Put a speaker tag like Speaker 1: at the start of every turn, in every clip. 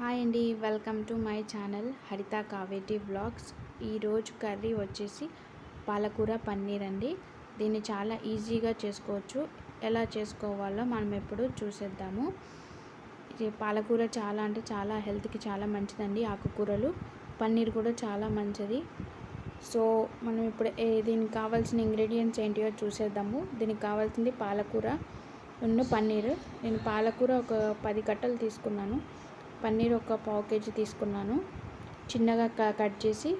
Speaker 1: Hi అండి welcome to my channel Haritha Kaveti vlogs. ఈరోజు curry వచ్చేసి పాలకూర పన్నీర్ అండి. దీన్ని చాలా ఈజీగా చేసుకోవచ్చు. ఎలా చేసుకోవాలో మనం ఎప్పుడు చూసేద్దాము. ఇది పాలకూర చాలా అంటే చాలా హెల్త్కి చాలా మంచిదండి ఆకుకూరలు. పన్నీర్ కూడా చాలా మంచిది. సో మనం ఇప్పుడు ఏ- దీనికి కావాల్సిన ఇంగ్రీడియంట్స్ ఏంటియో చూసేద్దాము. దీనికి కావాల్సింది పాలకూర ఉన్న పన్నీర్. నేను పాలకూర ఒక పది కట్టలు తీసుకున్నాను. పన్నీర్ ఒక పావు కేజీ తీసుకున్నాను. చిన్నగా క- కట్ చేసి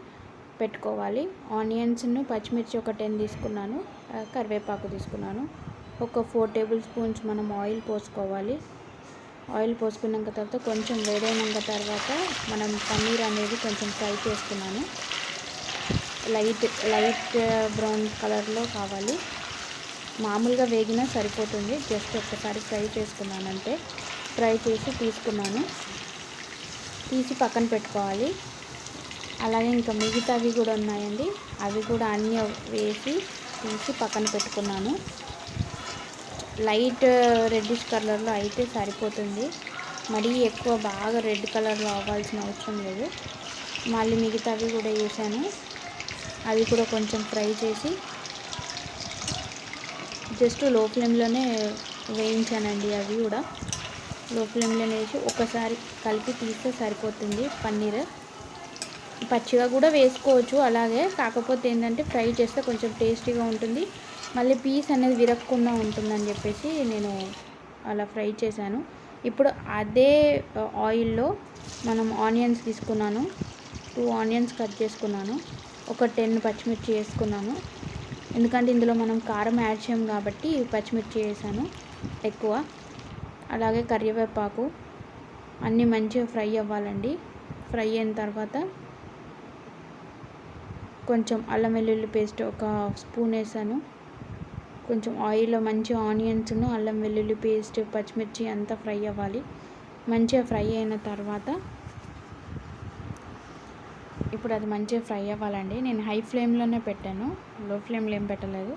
Speaker 1: పెట్టుకోవాలి. ఆనియన్స్ను పచ్చిమిర్చి ఒక టెన్ తీసుకున్నాను. కరివేపాకు తీసుకున్నాను. ఒక ఫోర్ టేబుల్ స్పూన్స్ మనం ఆయిల్ పోసుకోవాలి. ఆయిల్ పోసుకున్నాక తర్వాత కొంచెం వేడైనాక తర్వాత మనం పన్నీర్ అనేది కొంచెం ఫ్రై చేసుకున్నాను. లైట్ లైట్ బ్రౌన్ కలర్లో కావాలి. మామూలుగా వేగినా సరిపోతుంది. జస్ట్ ఒక్కసారి ఫ్రై చేసుకున్నానంటే. ఫ్రై చేసి తీసుకున్నాను. తీసి పక్కన పెట్టుకోవాలి. అలాగే ఇంకా మిగతావి కూడా ఉన్నాయండి. అవి కూడా అన్నీ వేసి తీసి పక్కన పెట్టుకున్నాను. లైట్ రెడ్డిష్ కలర్లో అయితే సరిపోతుంది. మరీ ఎక్కువ బాగా రెడ్ కలర్లో అవ్వాల్సిన అవసరం లేదు. మళ్ళీ మిగతావి కూడా వేసాను. అవి కూడా కొంచెం ఫ్రై చేసి జస్ట్లో ఫ్లేమ్లోనే వేయించానండి అవి కూడా. లో ఫ్లేమ్లో వేసి ఒకసారి కలిపి తీస్తే సరిపోతుంది పన్నీర్. పచ్చిగా కూడా వేసుకోవచ్చు అలాగే కాకపోతే ఏంటంటే ఫ్రై చేస్తే కొంచెం టేస్టీగా ఉంటుంది. మళ్ళీ పీస్ అనేది విరగకుండా ఉంటుందని చెప్పేసి నేను అలా ఫ్రై చేశాను. ఇప్పుడు అదే ఆయిల్లో మనం ఆనియన్స్ తీసుకున్నాను. టూ ఆనియన్స్ కట్ చేసుకున్నాను. ఒక టెన్ పచ్చిమిర్చి వేసుకున్నాను. ఎందుకంటే ఇందులో మనం కారం యాడ్ చేయం కాబట్టి పచ్చిమిర్చి వేసాను ఎక్కువ. అలాగే కరివేపాకు. అన్నీ మంచిగా ఫ్రై అవ్వాలండి. ఫ్రై అయిన తర్వాత కొంచెం అల్లం వెల్లుల్లి పేస్ట్ ఒక స్పూన్ వేసాను. కొంచెం ఆయిల్లో మంచి ఆనియన్స్ను అల్లం వెల్లుల్లి పేస్ట్ పచ్చిమిర్చి అంతా ఫ్రై అవ్వాలి. మంచిగా ఫ్రై అయిన తర్వాత ఇప్పుడు అది మంచిగా ఫ్రై అవ్వాలండి. నేను హై ఫ్లేమ్లోనే పెట్టాను. లో ఫ్లేమ్లో ఏం పెట్టలేదు.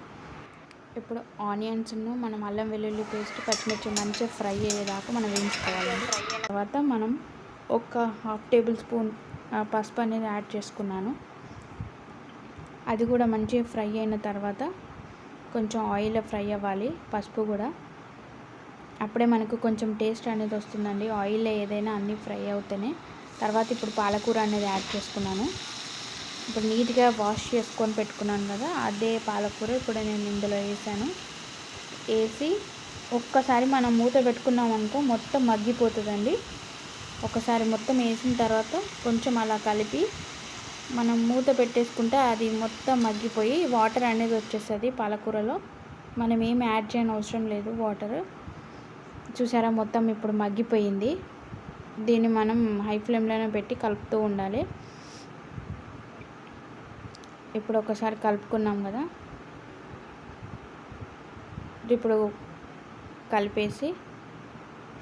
Speaker 1: ఇప్పుడు ఆనియన్స్ను మనం అల్లం వెల్లుల్లి పేస్ట్ పచ్చిమిర్చి మంచిగా ఫ్రై అయ్యేదాకా మనం వేయించుకోవాలి. తర్వాత మనం ఒక హాఫ్ టేబుల్ స్పూన్ పసుపు అనేది యాడ్ చేసుకున్నాను. అది కూడా మంచిగా ఫ్రై అయిన తర్వాత కొంచెం ఆయిల్ ఫ్రై అవ్వాలి పసుపు కూడా. అప్పుడే మనకు కొంచెం టేస్ట్ అనేది వస్తుందండి. ఆయిల్ ఏదైనా అన్నీ ఫ్రై అవుతేనే. తర్వాత ఇప్పుడు పాలకూర అనేది యాడ్ చేసుకున్నాను. ఇప్పుడు నీట్గా వాష్ చేసుకొని పెట్టుకున్నాను కదా అదే పాలకూర ఇప్పుడు నేను ఇందులో వేసాను. వేసి ఒక్కసారి మనం మూత పెట్టుకున్నాం అనుకో మొత్తం మగ్గిపోతుందండి. ఒకసారి మొత్తం వేసిన తర్వాత కొంచెం అలా కలిపి మనం మూత పెట్టేసుకుంటే అది మొత్తం మగ్గిపోయి వాటర్ అనేది వచ్చేస్తుంది పాలకూరలో. మనం ఏం యాడ్ చేయని అవసరం లేదు వాటర్. చూసారా మొత్తం ఇప్పుడు మగ్గిపోయింది. దీన్ని మనం హై ఫ్లేమ్లోనే పెట్టి కలుపుతూ ఉండాలి. ఇప్పుడు ఒకసారి కలుపుకున్నాం కదా. ఇప్పుడు కలిపేసి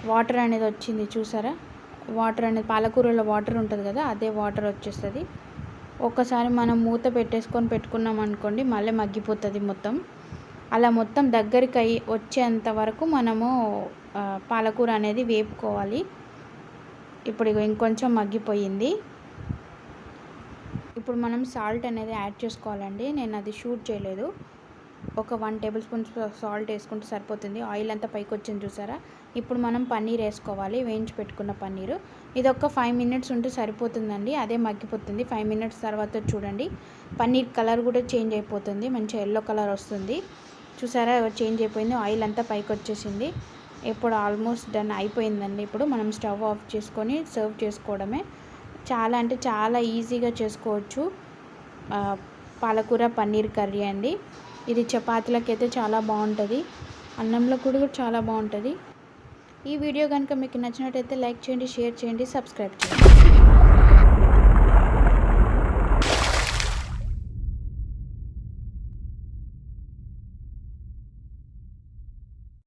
Speaker 1: వాటర్ అనేది వచ్చింది చూసారా? వాటర్ అనేది పాలకూరలో వాటర్ ఉంటుంది కదా అదే వాటర్ వచ్చేస్తుంది. ఒక్కసారి మనం మూత పెట్టేసుకొని పెట్టుకున్నాం అనుకోండి మళ్ళీ మగ్గిపోతుంది మొత్తం. అలా మొత్తం దగ్గరికి అయ్యి వచ్చేంత వరకు మనము పాలకూర అనేది వేపుకోవాలి. ఇప్పుడు ఇంకొంచెం మగ్గిపోయింది. ఇప్పుడు మనం సాల్ట్ అనేది యాడ్ చేసుకోవాలండి. నేను అది షూట్ చేయలేదు. ఒక వన్ టేబుల్ స్పూన్ సాల్ట్ వేసుకుంటే సరిపోతుంది. ఆయిల్ అంతా పైకి వచ్చింది చూసారా? ఇప్పుడు మనం పన్నీర్ వేసుకోవాలి. వేయించి పెట్టుకున్న పన్నీరు. ఇది ఒక ఫైవ్ మినిట్స్ ఉంటే సరిపోతుందండి. అదే మగ్గిపోతుంది. ఫైవ్ మినిట్స్ తర్వాత చూడండి. పన్నీర్ కలర్ కూడా చేంజ్ అయిపోతుంది. మంచి ఎల్లో కలర్ వస్తుంది. చూసారా? చేంజ్ అయిపోయింది. ఆయిల్ అంతా పైకి వచ్చేసింది. ఇప్పుడు ఆల్మోస్ట్ డన్ అయిపోయిందండి. ఇప్పుడు మనం స్టవ్ ఆఫ్ చేసుకొని సర్వ్ చేసుకోవడమే. చాలా అంటే చాలా ఈజీగా చేసుకోవచ్చు. పాలకూర పన్నీర్ కర్రీ అండి. ఇది చపాతీలకైతే చాలా బాగుంటుంది. అన్నంలో కూడా చాలా బాగుంటుంది. ఈ వీడియో కనుక మీకు నచ్చినట్టయితే లైక్ చేయండి షేర్ చేయండి సబ్స్క్రైబ్ చేయండి.